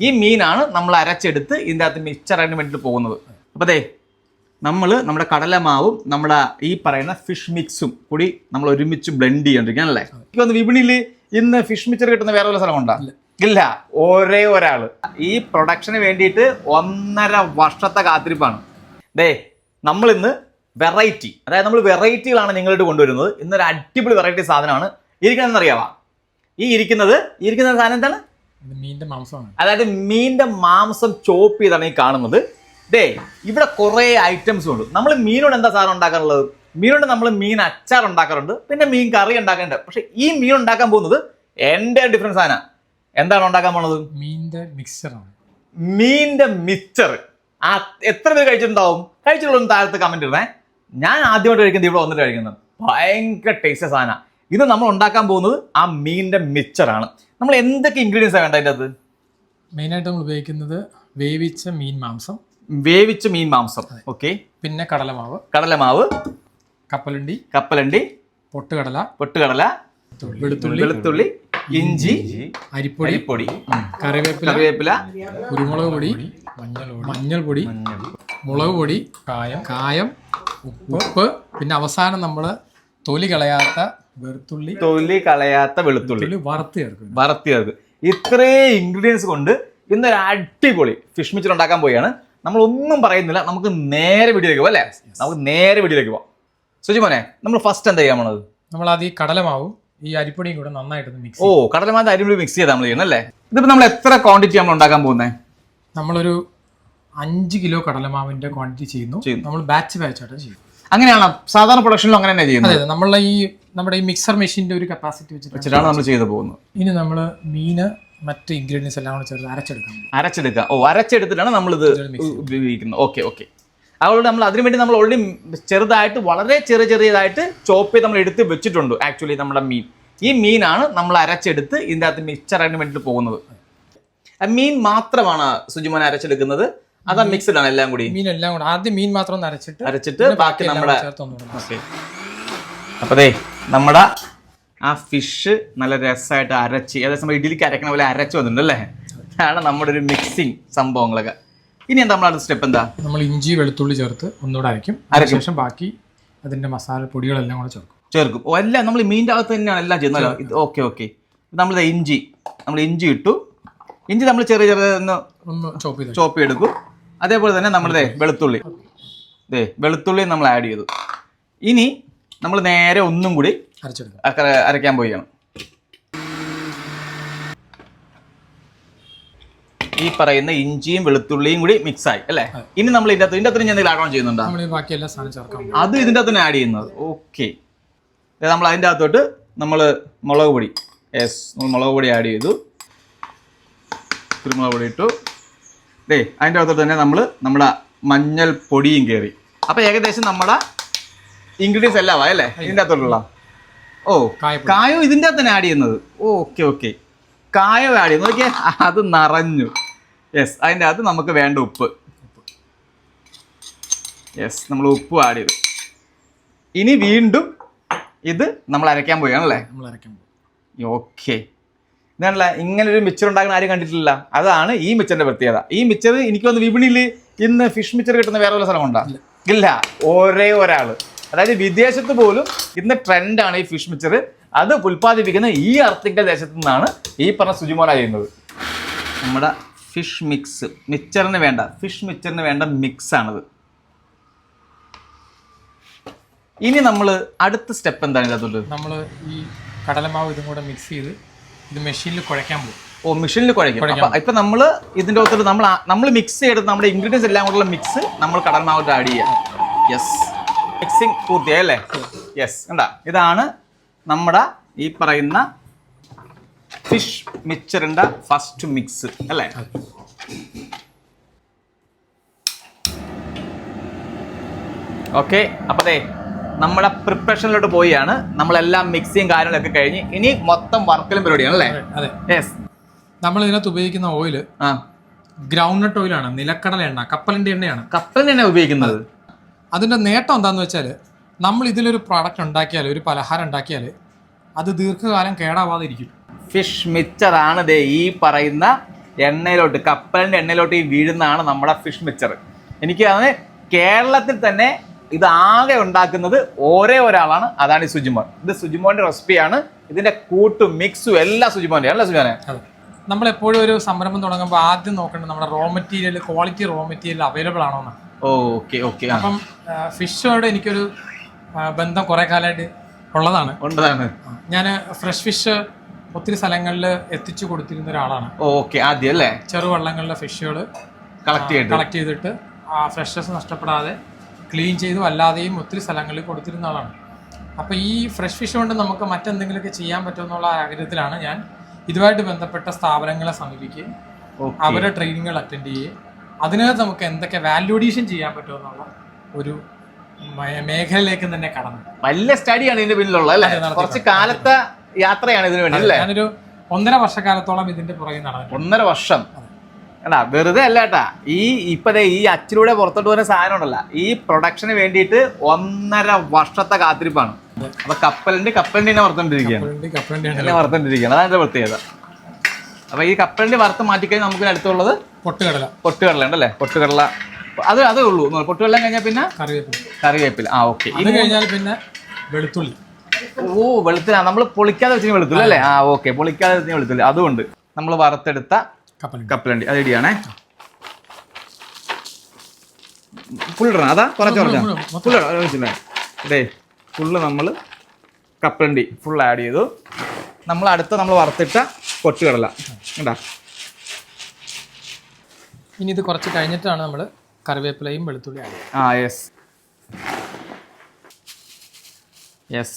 ഈ മീനാണ് നമ്മൾ അരച്ചെടുത്ത് ഇതിന്റെ അകത്ത് മിക്സറായിട്ട് വേണ്ടിയിട്ട് പോകുന്നത്. അപ്പോൾ അതെ നമ്മൾ നമ്മുടെ കടലമാവും നമ്മുടെ ഈ പറയുന്ന ഫിഷ് മിക്സും കൂടി നമ്മൾ ഒരുമിച്ച് ബ്ലെൻഡ് ചെയ്യണ്ടിരിക്കുകയാണ് അല്ലേ? എനിക്ക് വന്ന് വിപണിയിൽ ഇന്ന് ഫിഷ് മിക്സർ കിട്ടുന്ന വേറെ വല്ല സ്ഥലമുണ്ടോ? ഇല്ല. ഒരേ ഒരാൾ ഈ പ്രൊഡക്ഷന് വേണ്ടിയിട്ട് ഒന്നര വർഷത്തെ കാത്തിരിപ്പാണ്. ദേ നമ്മൾ ഇന്ന് വെറൈറ്റി അതായത് നമ്മൾ വെറൈറ്റികളാണ് നിങ്ങളിട്ട് കൊണ്ടുവരുന്നത്. ഇന്നൊരു അടിപൊളി വെറൈറ്റി സാധനമാണ് ഇരിക്കുന്നതെന്ന് അറിയാവാ? ഈ ഇരിക്കുന്നത് ഇരിക്കുന്ന സാധനം എന്താണ്? മീനിന്റെ മാംസമാണ്. അതായത് മീനിന്റെ മാംസം ചോപ്പ് ചെയ്താണ് ഈ കാണുന്നത്. ദേ ഇവിടെ കുറേ ഐറ്റംസ് ഉണ്ട്. നമ്മൾ മീനോട് എന്താ സാധനം ഉണ്ടാക്കാറുള്ളത് മീനോട് നമ്മൾ മീൻ അച്ചാർ ഉണ്ടാക്കാറുണ്ട്. പിന്നെ മീൻ കറി ഉണ്ടാക്കാറുണ്ട്. പക്ഷെ ഈ മീൻ ഉണ്ടാക്കാൻ പോകുന്നത് എന്റെ ഡിഫറൻസ് സാധനം എന്താണ് ഉണ്ടാക്കാൻ പോണത് മീനിന്റെ മിക്സറാണ് മീനിന്റെ മിക്സർ ആ എത്ര പേര് കഴിച്ചിട്ടുണ്ടാവും? കഴിച്ചിട്ടുള്ള താഴത്ത് കമന്റ് ഇടണേ. ഞാൻ ആദ്യമായിട്ട് കഴിക്കുന്നത് ഇവിടെ വന്നിട്ട് കഴിക്കുന്നത്. ഭയങ്കര ടേസ്റ്റ് സാധനം. ഇത് നമ്മൾ ഉണ്ടാക്കാൻ പോകുന്നത് ആ മീനിന്റെ മിച്ചറാണ് നമ്മൾ എന്തൊക്കെ ഇൻഗ്രീഡിയൻസ് ആണ് വേണ്ട അതിന്റെ മെയിൻ മെയിനായിട്ട് നമ്മൾ ഉപയോഗിക്കുന്നത് വേവിച്ച മീൻ മാംസം. വേവിച്ച മീൻ മാംസം. ഓക്കെ പിന്നെ കടലമാവ്. കടലമാവ്. കപ്പലണ്ടി. കപ്പലണ്ടി. പൊട്ടുകടല. പൊട്ടുകടല. വെളുത്തുള്ളി. വെളുത്തുള്ളി. ഇഞ്ചി. അരിപ്പൊടി. പൊടി കറിവേപ്പില. കറിവേപ്പില. കുരുമുളക് പൊടി. മഞ്ഞൾ പൊടി. മുളക് പൊടി. കായം. കായം. ഉപ്പ്. ഉപ്പ്. പിന്നെ അവസാനം നമ്മൾ തൊലി കളയാത്ത വെളുത്തുള്ളി തൊലി കളയാത്ത വെളുത്തുള്ളി. വറുത്തിയർക്കും വറുത്ത് ചേർക്കും ഇത്രേ ഇൻഗ്രീഡിയൻസ് കൊണ്ട് ഇന്നൊരു അടിപൊളി ഫിഷ് മിച്ചർ ഉണ്ടാക്കാൻ പോവുകയാണ്. നമ്മൾ ഒന്നും പറയുന്നില്ല. നമുക്ക് നേരെ വീടിലേക്ക് പോകാം അല്ലേ? നമുക്ക് നേരെ വീടിലേക്ക് പോവാം. സുജി മോനെ നമ്മൾ ഫസ്റ്റ് എന്താ ചെയ്യാൻ പോണത്? നമ്മൾ അത് ഈ കടലമാവും ഈ അരിപ്പൊടിയും കൂടെ നന്നായിട്ട് മിക്സ് ഓ കടലമാവിന്റെ അരിപ്പൊടി മിക്സ് ചെയ്താൽ നമ്മൾ ചെയ്യണം അല്ലേ? ഇതിപ്പോ നമ്മൾ എത്ര ക്വാണ്ടിറ്റി നമ്മൾ ഉണ്ടാക്കാൻ പോകുന്നത് നമ്മളൊരു അഞ്ച് കിലോ കടലമാവിന്റെ ക്വാണ്ടിറ്റി ചെയ്യുന്നു. നമ്മൾ ബാച്ച് ബാച്ച് ആയിട്ട് ചെയ്യുന്നു. അങ്ങനെയാണ്? സാധാരണ പ്രൊഡക്ഷനിലും അങ്ങനെ തന്നെ ചെയ്യുന്നത്? അതെ നമ്മളെ ഈ നമ്മുടെ ഈ മിക്സർ മെഷീന്റെ ഒരു കപ്പാസിറ്റി വെച്ചിട്ട് വെച്ചിട്ടാണ് നമ്മൾ ചെയ്തു പോകുന്നത്. ഇനി നമ്മൾ മീന് മറ്റ് ഇൻഗ്രീഡിയൻസ് എല്ലാം കൂടെ ചേർത്ത് അരച്ചെടുക്കാം അരച്ചെടുക്കുക. ഓ അരച്ചെടുത്തിട്ടാണ് നമ്മളിത് ഉപയോഗിക്കുന്നത്. Okay okay. അതുകൊണ്ട് നമ്മൾ അതിനു വേണ്ടി നമ്മൾ ഓൾറെഡി ചെറുതായിട്ട് വളരെ ചെറിയ ചെറിയതായിട്ട് ചോപ്പ് ചെയ്ത് നമ്മൾ എടുത്ത് വെച്ചിട്ടുണ്ട് ആക്ച്വലി നമ്മുടെ മീൻ. ഈ മീനാണ് നമ്മൾ അരച്ചെടുത്ത് ഇതിന്റെ അകത്ത് മിക്സറായിട്ട് വേണ്ടിയിട്ട് പോകുന്നത്. മീൻ മാത്രമാണ് സുജിമോൻ അരച്ചെടുക്കുന്നത്. അതാ മിക്സഡ് ആണ് എല്ലാം കൂടി. മീൻ എല്ലാം കൂടി ആദ്യം മീൻ മാത്രം അരച്ചിട്ട് അരച്ചിട്ട് ബാക്കി നമ്മുടെ ഓക്കെ. അപ്പതേ നമ്മുടെ ആ ഫിഷ് നല്ല രസമായിട്ട് അരച്ച് അതേ സമയം ഇഡ്ഡലിക്ക് അരക്കണ പോലെ അരച്ച് വന്നിട്ടുണ്ട് അല്ലേ? അതാണ് നമ്മുടെ ഒരു മിക്സിങ് സംഭവങ്ങളൊക്കെ. ഇനി എന്താ നമ്മുടെ അടുത്ത സ്റ്റെപ്പ് എന്താ? നമ്മൾ ഇഞ്ചി വെളുത്തുള്ളി ചേർത്ത് ഒന്നുകൂടെ അരയ്ക്കും. ശേഷം ബാക്കി അതിന്റെ മസാല പൊടികളെല്ലാം കൂടെ ചേർക്കും. ചേർക്കും. ഓ എല്ലാം നമ്മൾ മീന്റെ അകത്ത് തന്നെയാണ് എല്ലാം ചെയ്യുന്നല്ലോ ഇത് ഓക്കെ ഓക്കെ. നമ്മൾ ഇഞ്ചി നമ്മൾ ഇഞ്ചി ഇട്ടു. ഇഞ്ചി നമ്മൾ ചെറിയ ചെറിയ ഒന്ന് ഒന്ന് ചോപ്പ് ചെയ്ത് ചോപ്പ് എടുക്കും അതേപോലെ തന്നെ നമ്മുടെ വെളുത്തുള്ളി. ദേ വെളുത്തുള്ളി നമ്മൾ ആഡ് ചെയ്തു. ഇനി നമ്മൾ നേരെ ഒന്നും കൂടി അരയ്ക്കാൻ പോവുകയാണ്. ഈ പറയുന്ന ഇഞ്ചിയും വെളുത്തുള്ളിയും കൂടി മിക്സ് ആയി അല്ലേ? ഇനി നമ്മൾ ഇതിന്റെ അകത്ത് ഇതിന്റെ അകത്ത് ഇനി എന്തെങ്കിലും ആഡ് ഓൺ ചെയ്യുന്നുണ്ടോ അത് ഇതിന്റെ അകത്ത് ആഡ് ചെയ്യുന്നത്. ഓക്കെ നമ്മൾ അതിന്റെ അകത്തോട്ട് നമ്മൾ മുളക് പൊടി. യെസ് മുളക് പൊടി ആഡ് ചെയ്തു. കുരുമുളക് പൊടി ഇട്ടു. ദേ അതിന്റെ അകത്തോട്ട് തന്നെ നമ്മൾ നമ്മുടെ മഞ്ഞൾ പൊടിയും കയറി അപ്പോൾ ഏകദേശം നമ്മുടെ ഇൻഗ്രീഡിയൻസ് എല്ലാം അല്ലേ? ഇതിന്റെ അകത്തോട്ടുള്ള. ഓ കായോ ഇതിന്റെ അകത്ത് തന്നെ ആഡ് ചെയ്യുന്നത്? Okay okay. കായോ ആഡ് ചെയ്യുന്നത്? നോക്കിയേ അത് നിറഞ്ഞു. യെസ് അതിന്റെ അകത്ത് നമുക്ക് വേണ്ട ഉപ്പ്. യെസ് നമ്മൾ ഉപ്പ് ആഡ് ചെയ്തു. ഇനി വീണ്ടും ഇത് നമ്മൾ അരയ്ക്കാൻ പോവുകയാണല്ലേ നമ്മൾ അരയ്ക്കാൻ പോകും ഓക്കെ. ഇതാണല്ല ഇങ്ങനെ ഒരു മിച്ചർ ഉണ്ടാക്കുന്ന ആരും കണ്ടിട്ടില്ല. അതാണ് ഈ മിച്ചറിന്റെ പ്രത്യേകത. ഈ മിച്ചർ എനിക്ക് വന്ന് വിപണിയിൽ ഇന്ന് ഫിഷ് മിച്ചർ കിട്ടുന്ന വേറെ വല്ല സ്ഥലമുണ്ടോ? ഇല്ല. ഒരേ ഒരാൾ അതായത് വിദേശത്ത് പോലും ഇന്ന് ട്രെൻഡാണ് ഈ ഫിഷ് മിച്ചർ. അത് ഉൽപ്പാദിപ്പിക്കുന്ന ഈ അർത്തിക്കൽ ദേശത്തു നിന്നാണ് ഈ പറഞ്ഞ സുജിമോന ചെയ്യുന്നത് നമ്മുടെ ഫിഷ് മിക്സ് മിച്ചറിന് വേണ്ട ഫിഷ് മിച്ചറിന് വേണ്ട മിക്സ് ആണിത് ഇനി നമ്മൾ അടുത്ത സ്റ്റെപ്പ് എന്താണ് ഇതിനകത്തോട്ട് നമ്മൾ ഈ കടലമാവ് ഇതും കൂടെ മിക്സ് ചെയ്ത് ഇത് മെഷീനിൽ കുഴയ്ക്കാൻ പോകും. ഓ മെഷീനിൽ കുഴയ്ക്കും. ഇപ്പം ഇപ്പൊ നമ്മൾ ഇതിന്റെ അകത്തോട്ട് നമ്മൾ നമ്മൾ മിക്സ് ചെയ്ത് നമ്മുടെ ഇൻഗ്രീഡിയൻസ് എല്ലാം കൂടെയുള്ള മിക്സ് നമ്മൾ കടലമാവിട്ട് ആഡ് ചെയ്യാം. യെസ് മിക്സിങ് പൂർത്തിയായി അല്ലേ? യെസ് കണ്ട? ഇതാണ് നമ്മുടെ ഈ പറയുന്ന ഫിഷ് മിക്സറിന്റെ ഫസ്റ്റ് മിക്സ് അല്ലേ? ഓക്കെ അപ്പൊ ദേ നമ്മുടെ പ്രിപ്പറേഷനിലോട്ട് പോയാണ് നമ്മളെല്ലാം മിക്സിയും കാര്യങ്ങളൊക്കെ കഴിഞ്ഞ് ഇനി മൊത്തം വർക്കലും പരിപാടിയാണ് അല്ലേ? യെസ് നമ്മൾ ഇതിനകത്ത് ഉപയോഗിക്കുന്ന ഓയിൽ ആ. ഗ്രൗണ്ട് നട്ട് ഓയിലാണ് നിലക്കടല എണ്ണ കപ്പലിന്റെ എണ്ണയാണ്. കപ്പലിന്റെ എണ്ണ ഉപയോഗിക്കുന്നത്? അതിന്റെ നേട്ടം എന്താണെന്ന് വെച്ചാൽ നമ്മൾ ഇതിലൊരു പ്രോഡക്റ്റ് ഉണ്ടാക്കിയാൽ ഒരു പലഹാരം ഉണ്ടാക്കിയാൽ അത് ദീർഘകാലം കേടാവാതെ ഇരിക്കും ഫിഷ് മിച്ചറാണ് ദേ ഈ പറയുന്ന എണ്ണയിലോട്ട് കപ്പലിന്റെ എണ്ണയിലോട്ട് ഈ വീഴുന്നതാണ് നമ്മുടെ ഫിഷ് മിക്സർ എനിക്ക് അത് കേരളത്തിൽ തന്നെ ഇത് ആകെ ഉണ്ടാക്കുന്നത് ഒരേ ഒരാളാണ് അതാണ് ഈ സുജിമോൻ. ഇത് സുജിമോന്റെ റെസിപ്പിയാണ് ഇതിന്റെ കൂട്ടും മിക്സും എല്ലാം സുജിമോന്റെ അല്ല സുജിമോനെ? നമ്മളെപ്പോഴും ഒരു സംരംഭം തുടങ്ങുമ്പോൾ ആദ്യം നോക്കേണ്ടത് നമ്മുടെ raw material quality raw material available ആണോ എന്നാണ്. ഓക്കെ ഓക്കെ അപ്പം ഫിഷോട് എനിക്കൊരു ബന്ധം കുറെ കാലമായിട്ട് ഉള്ളതാണ്. ഉള്ളതാണ്. ഞാൻ ഫ്രഷ് ഫിഷ് ഒത്തിരി സ്ഥലങ്ങളിൽ എത്തിച്ചു കൊടുത്തിരുന്ന ഒരാളാണ്. ഓക്കെ ആദ്യം അല്ലേ? ചെറുവള്ളങ്ങളിലെ ഫിഷുകൾ കളക്ട് ചെയ്ത് കളക്ട് ചെയ്തിട്ട് ആ ഫ്രഷസ് നഷ്ടപ്പെടാതെ ക്ലീൻ ചെയ്തു അല്ലാതെയും ഒത്തിരി സ്ഥലങ്ങളിൽ കൊടുത്തിരുന്ന ആളാണ്. അപ്പോൾ ഈ ഫ്രഷ് ഫിഷ് കൊണ്ട് നമുക്ക് മറ്റെന്തെങ്കിലുമൊക്കെ ചെയ്യാൻ പറ്റുമെന്നുള്ള ആഗ്രഹത്തിലാണ് ഞാൻ ഇതുമായിട്ട് ബന്ധപ്പെട്ട സ്ഥാപനങ്ങളെ സമീപിക്കുകയും അവരുടെ ട്രെയിനിങ്ങുകൾ അറ്റൻഡ് ചെയ്യുകയും അതിനകത്ത് നമുക്ക് എന്തൊക്കെ വാല്യൂഡീഷൻ ചെയ്യാൻ പറ്റുമെന്നുള്ള ഒരു മേഖലയിലേക്ക് തന്നെ കടന്നു. വലിയ സ്റ്റഡിയാണ് ഇതിന്റെ പിന്നിലുള്ള അല്ലേ? കുറച്ച് കാലത്തെ യാത്രയാണ് ഇതിനു വേണ്ടി അല്ലേ? ഞാനൊരു ഒന്നര വർഷക്കാലത്തോളം ഇതിന്റെ പുറകെ നടന്നു ഒന്നര വർഷം. എടാ വെറുതെ അല്ല കേട്ടാ. ഈ ഇപ്പതേ ഈ അച്ചിലൂടെ പുറത്തോട്ട് വരുന്ന സാധനം ഉണ്ടല്ല. ഈ പ്രൊഡക്ഷന് വേണ്ടിയിട്ട് ഒന്നര വർഷത്തെ കാത്തിരിപ്പാണ്. അപ്പൊ കപ്പലിന്റെ കപ്പലിന്റെ തന്നെ വറുത്തോണ്ടിരിക്കുകയാണ്. കപ്പലണ്ടിയാണ് തന്നെ വറുത്തോണ്ടിരിക്കുകയാണ്. അതാണ് പ്രത്യേകത. അപ്പൊ ഈ കപ്പലിന്റെ വറുത്ത് മാറ്റിക്കഴിഞ്ഞാൽ നമുക്ക് അടുത്തുള്ളത് പൊട്ടുകടല. പൊട്ടുകടല ഉണ്ടല്ലേ? പൊട്ടുകടല. അത് അതേ ഉള്ളൂ. പൊട്ടുകടല കഴിഞ്ഞാൽ പിന്നെ കറിവേപ്പില. കറിവേപ്പില. ആ ഓക്കെ. ഇത് കഴിഞ്ഞാൽ പിന്നെ വെളുത്തുള്ളി. ഓ വെളുത്തുള്ളി. നമ്മൾ പൊളിക്കാതെ വെച്ചിന് വെളുത്തുള്ളി അല്ലേ? ആ ഓക്കെ. പൊളിക്കാതെ വെച്ചിന് വെളുത്തുള്ളി. അതുകൊണ്ട് നമ്മൾ വറുത്തെടുത്ത കപ്പലണ്ടി. അത് ഇടിയാണേ ഫുൾ ഇടണം അതാ കുറച്ച് കുറച്ചാ. ഇതേ ഫുള്ള് നമ്മൾ കപ്പലണ്ടി ഫുൾ ആഡ് ചെയ്തു. നമ്മൾ അടുത്ത നമ്മൾ വറുത്തിട്ട പൊട്ടുകടല കണ്ടാ? ഇനി ഇത് കുറച്ച് കഴിഞ്ഞിട്ടാണ് നമ്മൾ കറിവേപ്പിലയും വെളുത്തുള്ളി ആ യെസ് യെസ്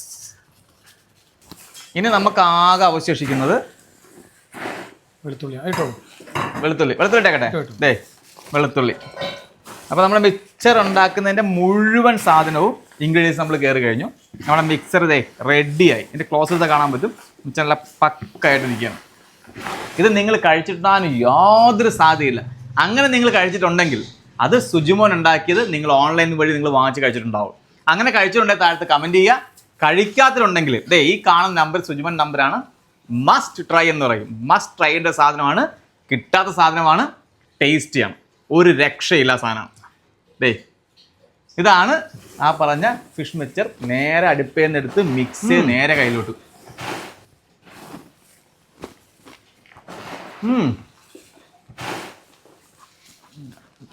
ഇനി നമുക്ക് ആകെ അവശേഷിക്കുന്നത് വെളുത്തുള്ളി വെളുത്തുള്ളി. വെളുത്തുള്ളി ഇട്ടേക്കട്ടെ? ദേ വെളുത്തുള്ളി. അപ്പോൾ നമ്മുടെ മിക്സർ ഉണ്ടാക്കുന്നതിന്റെ മുഴുവൻ സാധനവും ഇൻഗ്രീഡിയൻസ് നമ്മൾ കയറി കഴിഞ്ഞു. നമ്മുടെ മിക്സർ ഇതേ റെഡിയായി എന്റെ ക്ലോസ് കാണാൻ പറ്റും. മിക്സർ നല്ല പക്കായിട്ട് നിൽക്കുകയാണ് ഇത് നിങ്ങൾ കഴിച്ചിട്ടാൻ യാതൊരു സാധ്യതയില്ല. അങ്ങനെ നിങ്ങൾ കഴിച്ചിട്ടുണ്ടെങ്കിൽ അത് സുജിമോൻ ഉണ്ടാക്കിയത് നിങ്ങൾ ഓൺലൈൻ വഴി നിങ്ങൾ വാങ്ങിച്ച് കഴിച്ചിട്ടുണ്ടാവും. അങ്ങനെ കഴിച്ചിട്ടുണ്ടെങ്കിൽ താഴത്ത് കമന്റ് ചെയ്യുക. കഴിക്കാത്തതുണ്ടെങ്കിൽ ദേ ഈ കാണുന്ന നമ്പർ സുജിമോൻ നമ്പറാണ് മസ്റ്റ് ട്രൈ എന്ന് പറയും. മസ്റ്റ് ട്രൈ ട്രൈന്റെ സാധനമാണ്. കിട്ടാത്ത സാധനമാണ്. ടേസ്റ്റിയാണ് ഒരു രക്ഷയില്ല സാധനം. ദേ ഇതാണ് ആ പറഞ്ഞ ഫിഷ് മിക്സർ നേരെ അടുപ്പേന്നെടുത്ത് എടുത്ത് മിക്സ് നേരെ കയ്യിലോട്ട്.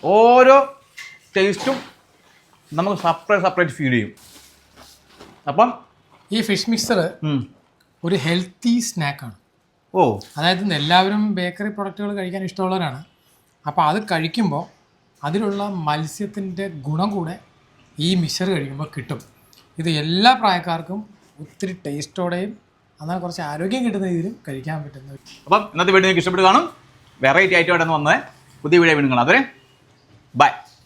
ഓരോ ടേസ്റ്റും നമുക്ക് സെപ്പറേറ്റ് സെപ്പറേറ്റ് ഫീൽ ചെയ്യും. അപ്പം ഈ ഫിഷ് മിക്സർ ഒരു ഹെൽത്തി സ്നാക്കാണ് ഓ. അതായത് എല്ലാവരും ബേക്കറി പ്രൊഡക്റ്റുകൾ കഴിക്കാൻ ഇഷ്ടമുള്ളവരാണ്. അപ്പോൾ അത് കഴിക്കുമ്പോൾ അതിലുള്ള മത്സ്യത്തിന്റെ ഗുണം കൂടെ ഈ മിക്സർ കഴിക്കുമ്പോൾ കിട്ടും. ഇത് എല്ലാ പ്രായക്കാർക്കും ഒത്തിരി ടേസ്റ്റോടെയും എന്നാൽ കുറച്ച് ആരോഗ്യം കിട്ടുന്ന രീതിയിലും കഴിക്കാൻ പറ്റുന്ന അപ്പം ഇന്നത്തെ വീഡിയോ നിങ്ങൾക്ക് ഇഷ്ടപ്പെട്ട് കാണും. വെറൈറ്റി ആയിട്ട് ഇവിടെ നിന്ന് വന്നത്. പുതിയ വീഡിയോ വീണ്ടും കാണാം. അതുവരെ ബൈ